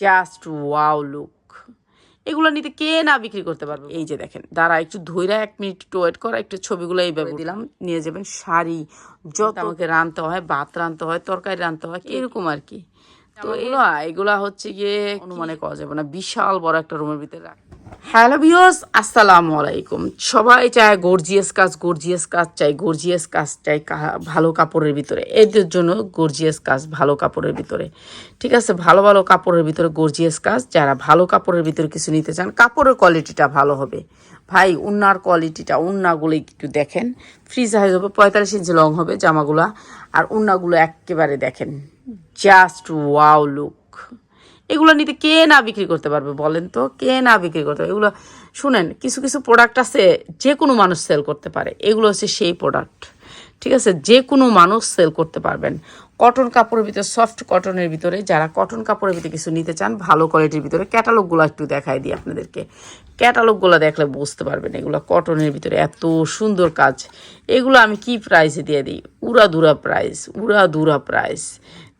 Just wow look এগুলো নিতে কে না বিক্রি করতে পারবে? এই যে দেখেন দাঁড়া একটু ধৈরা এক মিনিট একটু ওয়েট করা একটু ছবিগুলো এইভাবে দিলাম। নিয়ে যাবেন শাড়ি। যত আমাকে রাঁধতে হয় ভাত রাঁধতে হয় তরকারি রাঁধতে হয় এরকম আর কি। তো এগুলো এগুলা হচ্ছে গিয়ে অনুমানে করা যাবে না। বিশাল বড় একটা রুমের ভিতরে রাখ হ্যালো ভিউয়ার্স আসসালামু আলাইকুম সবাই চায় গর্জিয়াস কাজ গর্জিয়াস কাজ চাই গর্জিয়াস কাজ চাই ভালো কাপড়ের ভিতরে। এদের জন্য গর্জিয়াস কাজ, ভালো কাপড়ের ভিতরে। ঠিক আছে? ভালো ভালো কাপড়ের ভিতরে গর্জিয়াস কাজ। যারা ভালো কাপড়ের ভিতরে কিছু নিতে চান, কাপড়ের কোয়ালিটিটা ভালো হবে। ভাই, উন্নার কোয়ালিটিটা উন্নাগুলো একটু দেখেন। ফ্রি সাইজ হবে, পঁয়তাল্লিশ ইঞ্চি লং হবে জামাগুলো। আর উন্নাগুলো একেবারে দেখেন। জাস্ট ওয়াও লুক এগুলো নিতে কে না বিক্রি করতে পারবে বলেন তো? কে না বিক্রি করতে পারবে? এগুলো শুনেন, কিছু কিছু প্রোডাক্ট আছে যে কোনো মানুষ সেল করতে পারে। এগুলো হচ্ছে সেই প্রোডাক্ট ঠিক আছে? যে কোনো মানুষ সেল করতে পারবেন। কটন কাপড়ের ভিতরে সফট কটনের ভিতরে, যারা কটন কাপড়ের ভিতরে কিছু নিতে চান, ভালো কোয়ালিটির ভিতরে ক্যাটালগুলো একটু দেখাই দিই আপনাদেরকে। ক্যাটালগুলো দেখলে বুঝতে পারবেন এগুলো কটনের ভিতরে এত সুন্দর কাজ। এগুলো আমি কি প্রাইসে দিয়ে দিই? উড়া দুরা প্রাইস উড়া দুরা প্রাইস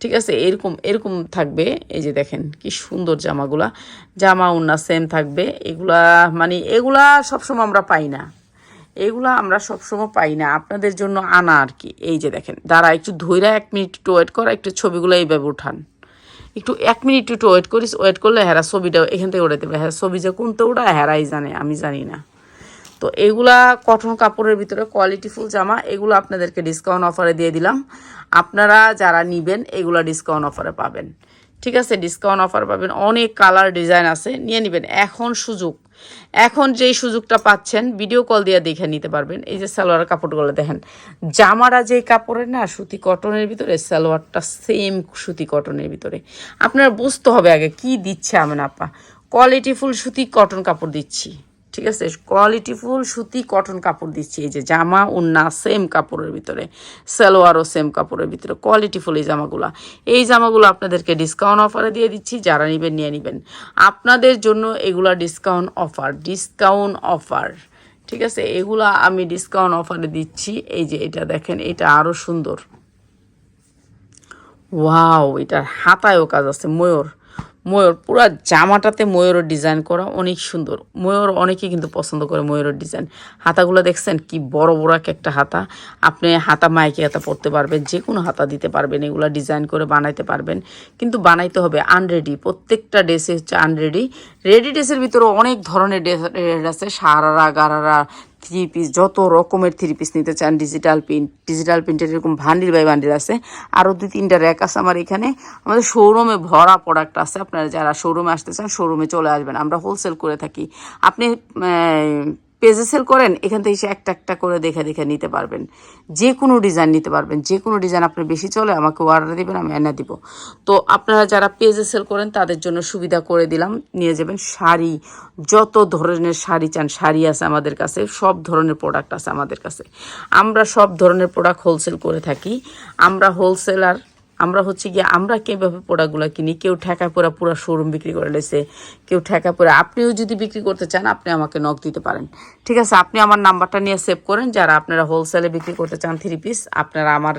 ঠিক আছে? এরকম এরকম থাকবে। এই যে দেখেন, কি সুন্দর জামাগুলা। জামা উন্না সেম থাকবে। এগুলা মানে এগুলা সবসময় আমরা পাই না। এগুলা আমরা সবসময় পাই না। আপনাদের জন্য আনা আর কি। এই যে দেখেন, দাঁড়া, একটু ধৈরা এক মিনিট একটু ওয়েট করা, একটু ছবিগুলো এইভাবে উঠান। একটু এক মিনিট একটু ওয়েট করিস ওয়েট করলে হেরা ছবিটা এখান থেকে উড়ে দেবে। হ্যাঁ ছবি যে কোনটা ওটা হেরাই জানে, আমি জানি না। তো এগুলা কটন কাপড়ের ভিতরে কোয়ালিটিফুল জামা, এগুলো আপনাদেরকে ডিসকাউন্ট অফারে দিয়ে দিলাম। আপনারা যারা নিবেন, এগুলা ডিসকাউন্ট অফারে পাবেন। ঠিক আছে ডিসকাউন্ট অফার পাবেন, অনেক কালার ডিজাইন আছে, নিয়ে নেবেন, এখন সুযোগ। এখন যেই সুযোগটা পাচ্ছেন ভিডিও কল দিয়ে দেখে নিতে পারবেন, এই যে সালোয়ার কাপড়গুলো দেখেন। জামারা যেই কাপড়ের না, সুতি কটনের ভিতরে, সালোয়ারটা সেম সুতি কটনের ভিতরে। আপনারা বুঝতে হবে আগে, কি দিচ্ছে আমার আপা? কোয়ালিটিফুল সুতি কটন কাপড় দিচ্ছি। ঠিক আছে কোয়ালিটিফুল সুতি কটন কাপড় দিচ্ছি, এই যে জামা, উন্না সেম কাপড়ের ভিতরে, সালোয়ারও সেম কাপড়ের ভিতরে কোয়ালিটিফুল এই জামাগুলো। এই জামাগুলো আপনাদেরকে ডিসকাউন্ট অফারে দিয়ে দিচ্ছি, যারা নেবেন, নিয়ে নেবেন। আপনাদের জন্য এগুলা ডিসকাউন্ট অফার ডিসকাউন্ট অফার ঠিক আছে, এগুলা আমি ডিসকাউন্ট অফারে দিচ্ছি, এই যে এটা দেখেন, এটা আরও সুন্দর। ওয়াও এটার হাতায়ও কাজ আছে, ময়ূর। ময়ূর, পুরো জামাটাতে ময়ূরের ডিজাইন করা অনেক সুন্দর। ময়ূর অনেকেই কিন্তু পছন্দ করে ময়ূরের ডিজাইন হাতাগুলো দেখছেন কি বড় বড় এক একটা হাতা। আপনি হাতা মাইকে হাতা পরতে পারবেন যে কোনো হাতা দিতে পারবেন, এগুলো ডিজাইন করে বানাইতে পারবেন। কিন্তু বানাইতে হবে আনরেডি প্রত্যেকটা ড্রেসে হচ্ছে আনরেডি রেডি ড্রেসের ভিতরে অনেক ধরনের ড্রেস আছে, সারারা, গারারা থ্রি পিস যত রকমের থ্রি পিস নিতে চান ডিজিটাল প্রিন্ট ডিজিটাল প্রিন্টের এরকম ভান্ডিল বাই ভান্ডিল আছে। আরও দুই, তিনটা র্যাক আছে আমার এখানে। আমাদের শোরুমে ভরা প্রোডাক্ট আছে। আপনারা যারা শোরুমে আসতে চান শোরুমে চলে আসবেন। আমরা হোলসেল করে থাকি। আপনি পেজে সেল করেন, এখান থেকে একটা একটা করে দেখে দেখে নিতে পারবেন। যে কোনো ডিজাইন নিতে পারবেন, যে কোনো ডিজাইন আপনার বেশি চলে, আমাকে অর্ডার দিবেন, আমি এনে দিব। তো আপনারা যারা পেজে সেল করেন, তাদের জন্য সুবিধা করে দিলাম। নিয়ে যাবেন শাড়ি, যত ধরনের শাড়ি চান, শাড়ি আছে আমাদের কাছে, সব ধরনের প্রোডাক্ট আছে আমাদের কাছে। আমরা সব ধরনের প্রোডাক্ট হোলসেল করে থাকি। আমরা হোলসেলার আমরা হচ্ছে গিয়ে, আমরা কীভাবে প্রোডাক্টগুলো কিনি? কেউ ঠেকা পোড়া পুরো শোরুম বিক্রি করে লেছে, কেউ ঠেকা পোড়া। আপনিও যদি বিক্রি করতে চান, আপনি আমাকে নক দিতে পারেন। ঠিক আছে, আপনি আমার নাম্বারটা নিয়ে সেভ করেন। যারা আপনারা হোলসেলে বিক্রি করতে চান থ্রি পিস আপনারা আমার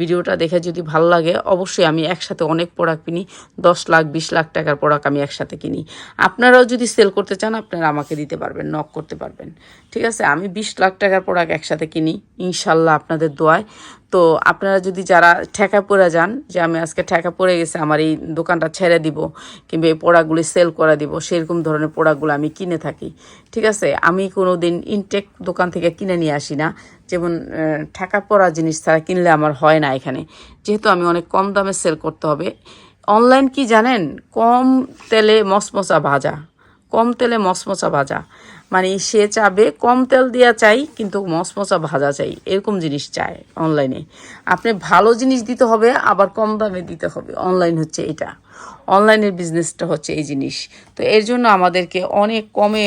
ভিডিওটা দেখে যদি ভালো লাগে, অবশ্যই আমি একসাথে অনেক প্রোডাক্ট কিনি। দশ লাখ, বিশ লাখ টাকার প্রোডাক্ট আমি একসাথে কিনি। আপনারাও যদি সেল করতে চান, আপনারা আমাকে দিতে পারবেন নক করতে পারবেন। ঠিক আছে, আমি বিশ লাখ টাকার প্রোডাক্ট একসাথে কিনি, ইনশাল্লাহ আপনাদের দোয়ায়। তো আপনারা যদি যারা ঠেকা পড়ে যান, যে আমি আজকে ঠেকা পড়ে গেছে, আমার এই দোকানটা ছেড়ে দিব, কিংবা এই প্রোডাক্টগুলি সেল করে দিব, সেরকম ধরনের পোড়াগুলো আমি কিনে থাকি। ঠিক আছে? আমি কোনো দিন ইনটেক দোকান থেকে কিনে নিয়ে আসি না। যেমন ঠেকা পড়া জিনিস ছাড়া কিনলে আমার হয় না এখানে। যেহেতু আমি অনেক কম দামে সেল করতে হবে। অনলাইন কি জানেন? কম তেলে মশমশা ভাজা। কম তেলে মশমশা ভাজা। মানে সে চাবে কম তেল দেওয়া চাই, কিন্তু মশমশা ভাজা চাই। এরকম জিনিস চায় অনলাইনে আপনি ভালো জিনিস দিতে হবে, আবার কম দামে দিতে হবে। অনলাইন হচ্ছে এটা। অনলাইনের বিজনেসটা হচ্ছে এই জিনিস। তো এর জন্য আমাদেরকে অনেক কমে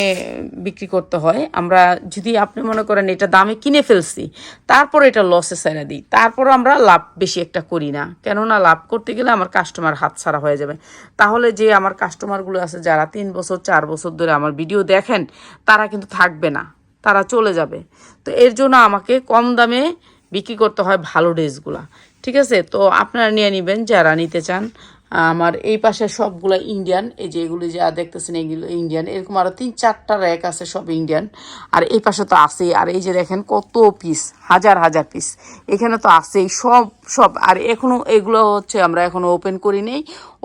বিক্রি করতে হয়। আমরা যদি আপনি মনে করেন এটা দামে কিনে ফেলছি তারপর এটা লসে সাইরা দিই। তারপর আমরা লাভ বেশি একটা করি না। কেননা লাভ করতে গেলে আমার কাস্টমার হাত ছাড়া হয়ে যাবে। তাহলে যে আমার কাস্টমারগুলো আছে, যারা তিন বছর, চার বছর ধরে আমার ভিডিও দেখেন, তারা কিন্তু থাকবে না, তারা চলে যাবে। তো এর জন্য আমাকে কম দামে বিক্রি করতে হয় ভালো ড্রেসগুলা। ঠিক আছে? তো আপনারা নিয়ে নেবেন, যারা নিতে চান আমার এই পাশে সবগুলো ইন্ডিয়ান এই যে এগুলি যা দেখতেছেন এগুলো ইন্ডিয়ান এরকম আরও তিন চারটা র্যাক আছে সব ইন্ডিয়ান আর এই পাশে তো আছেই, আর এই যে দেখেন কত পিস হাজার হাজার পিস এখানে তো আছেই সব সব। আর এখনও এগুলো হচ্ছে আমরা এখনও ওপেন করি নেই।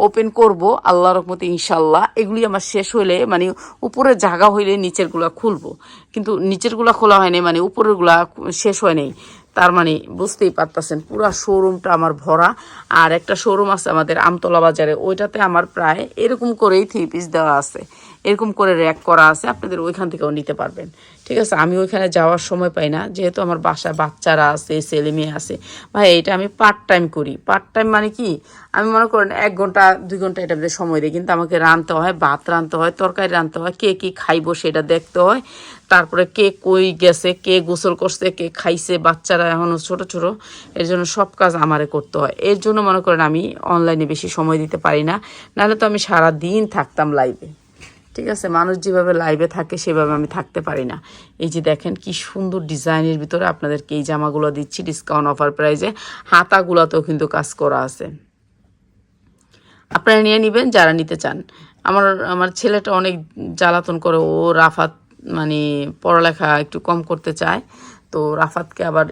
ওপেন করব, আল্লাহর রহমতে ইনশাল্লাহ এগুলি আমার শেষ হইলে মানে উপরের জায়গা হইলে নিচেরগুলা খুলবো। কিন্তু নিচেরগুলা খোলা হয়নি মানে উপরেরগুলা শেষ হয় নাই। তার মানে বুঝতেই পারতেছেন, পুরো শোরুমটা আমার ভরা। আর একটা শোরুম আছে আমাদের আমতলা বাজারে, ওইটাতে আমার প্রায় এরকম করেই থ্রি পিস দেওয়া আছে। এরকম করে র্যাক করা আছে, আপনাদের ওইখান থেকেও নিতে পারবেন। ঠিক আছে? আমি ওইখানে যাওয়ার সময় পাই না, যেহেতু আমার বাসায় বাচ্চারা আছে, ছেলে মেয়ে আছে। ভাই, এটা আমি পার্ট টাইম করি। পার্ট টাইম মানে কি? আমি মনে করেন এক ঘণ্টা, দুই ঘণ্টা এটা সময় দিই কিন্তু আমাকে রাঁধতে হয়, ভাত রাঁধতে হয়, তরকারি রাঁধতে হয়, কে কী খাইবো সেটা দেখতে হয়। তারপরে কে কই গেছে, কে গোসল করছে, কে খাইছে, বাচ্চারা এখনও ছোট ছোট। এর জন্য সব কাজ আমারে করতে হয়। এর জন্য মনে করেন আমি অনলাইনে বেশি সময় দিতে পারি না। নাহলে তো আমি সারা দিন থাকতাম লাইভে ঠিক আছে, মানুষ যেভাবে লাইভে থাকে, সেভাবে আমি থাকতে পারি না। এই যে দেখেন কি সুন্দর ডিজাইনের ভিতরে আপনাদেরকে এই জামাগুলো দিচ্ছি ডিসকাউন্ট অফার প্রাইজে হাতাগুলোতেও কিন্তু কাজ করা আছে। আপনারা নিয়ে নেবেন, যারা নিতে চান। আমার আমার ছেলেটা অনেক জ্বালাতন করে, ও রাফাত মানে পড়ালেখা একটু কম করতে চায়। তো রাফাতকে আবার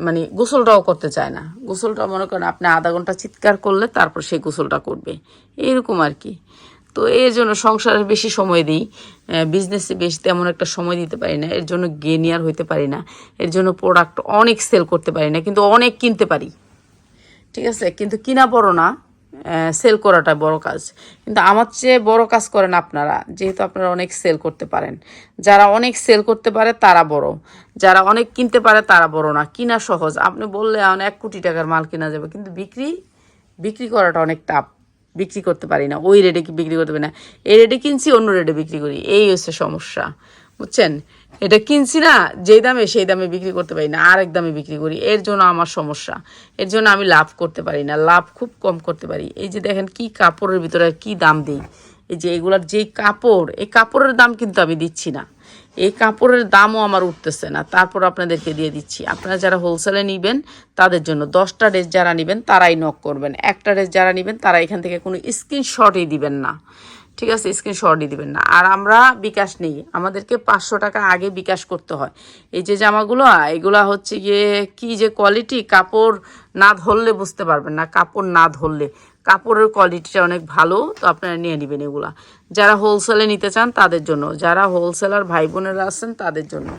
মানে গোসলটাও করতে চায় না। গোসলটা মনে করেন, আপনি আধা ঘণ্টা চিৎকার করলে তারপর সেই গোসলটা করবে। এরকম আর কি। তো এর জন্য সংসারে বেশি সময় দিই। বিজনেসে বেশি তেমন একটা সময় দিতে পারি না। এর জন্য গেনিয়ার হইতে পারি না। এর জন্য প্রোডাক্ট অনেক সেল করতে পারি না, কিন্তু অনেক কিনতে পারি। ঠিক আছে? কিন্তু কিনা বড় না সেল করাটা বড় কাজ। কিন্তু আমার চেয়ে বড় কাজ করেন আপনারা, যেহেতু আপনারা অনেক সেল করতে পারেন। যারা অনেক সেল করতে পারে, তারা বড়। যারা অনেক কিনতে পারে, তারা বড় না। কিনা সহজ। আপনি বললে এক কোটি টাকার মাল কিনা যাবে। কিন্তু বিক্রি বিক্রি করাটা অনেক টাফ বিক্রি করতে পারি না, ওই রেটে কি বিক্রি করতে পারি না। এই রেটে কিনছি, অন্য রেটে বিক্রি করি। এই হচ্ছে সমস্যা, বুঝছেন? এটা কিনছি না, যেই দামে সেই দামে বিক্রি করতে পারি না, আরেক দামে বিক্রি করি। এর জন্য আমার সমস্যা। এর জন্য আমি লাভ করতে পারি না, লাভ খুব কম করতে পারি। এই যে দেখেন কি কাপড়ের ভিতরে কি দাম দিই। এই যে এগুলার যেই কাপড়, এই কাপড়ের দাম কিন্তু আমি দিচ্ছি না। এই কাপড়ের দামও আমার উঠতেছে না। তারপর আপনাদেরকে দিয়ে দিচ্ছি। আপনারা যারা হোলসেলে নেবেন, তাদের জন্য দশটা ড্রেস যারা নেবেন, তারাই নক করবেন। একটা ড্রেস যারা নেবেন, তারা এখান থেকে কোনো স্ক্রিনশটই দিবেন না। ঠিক আছে? স্ক্রিনশটই দিবেন না। আর আমরা বিকাশ নেই। আমাদেরকে পাঁচশো টাকা আগে বিকাশ করতে হয়। এই যে জামাগুলো, এগুলা হচ্ছে গিয়ে কি যে কোয়ালিটি কাপড় না ধরলে বুঝতে পারবেন না। কাপড় না ধরলে। কাপড়ের কোয়ালিটিটা অনেক ভালো, তো আপনারা নিয়ে নেবেন এগুলা। যারা হোলসেলে নিতে চান, তাদের জন্য। যারা হোলসেলার ভাই বোনেরা আছেন, তাদের জন্য।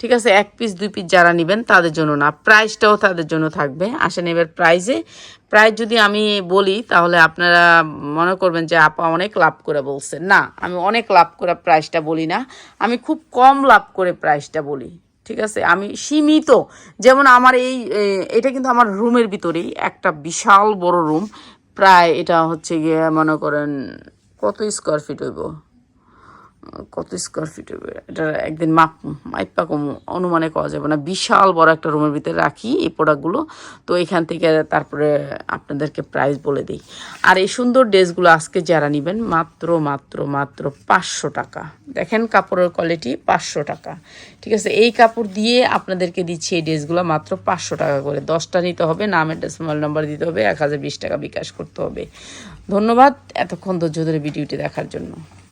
ঠিক আছে, এক পিস দুই পিস যারা নেবেন, তাদের জন্য না। প্রাইসটাও তাদের জন্য থাকবে। আসেন এবার প্রাইজে প্রাইস যদি আমি বলি, তাহলে আপনারা মনে করবেন যে, আপা, অনেক লাভ করে বলছেন। না, আমি অনেক লাভ করে প্রাইসটা বলি না। আমি খুব কম লাভ করে প্রাইসটা বলি। ঠিক আছে, আমি সীমিত। যেমন আমার এই এটা কিন্তু আমার রুমের ভিতরেই একটা বিশাল বড় রুম প্রায় এটা হচ্ছে গিয়ে মনে করেন কত স্কোয়ার ফিট হইব? কত স্কোয়ার ফিট হবে এটা একদিন মাপ মাইপা কম, অনুমানে করা যাবে না। বিশাল বড় একটা রুমের ভিতরে রাখি এই প্রোডাক্টগুলো তো এখান থেকে তারপরে আপনাদেরকে প্রাইস বলে দিই। আর এই সুন্দর ড্রেসগুলো আজকে যারা নেবেন, মাত্র মাত্র মাত্র পাঁচশো টাকা। দেখেন কাপড়ের কোয়ালিটি পাঁচশো টাকা। ঠিক আছে, এই কাপড় দিয়ে আপনাদেরকে দিচ্ছি এই ড্রেসগুলো মাত্র পাঁচশো টাকা করে। দশটা নিতে হবে, নামের মোবাইল নাম্বার দিতে হবে, এক হাজার বিশ টাকা বিকাশ করতে হবে। ধন্যবাদ, এতক্ষণ ধৈর্য ধরে ভিডিওটি দেখার জন্য।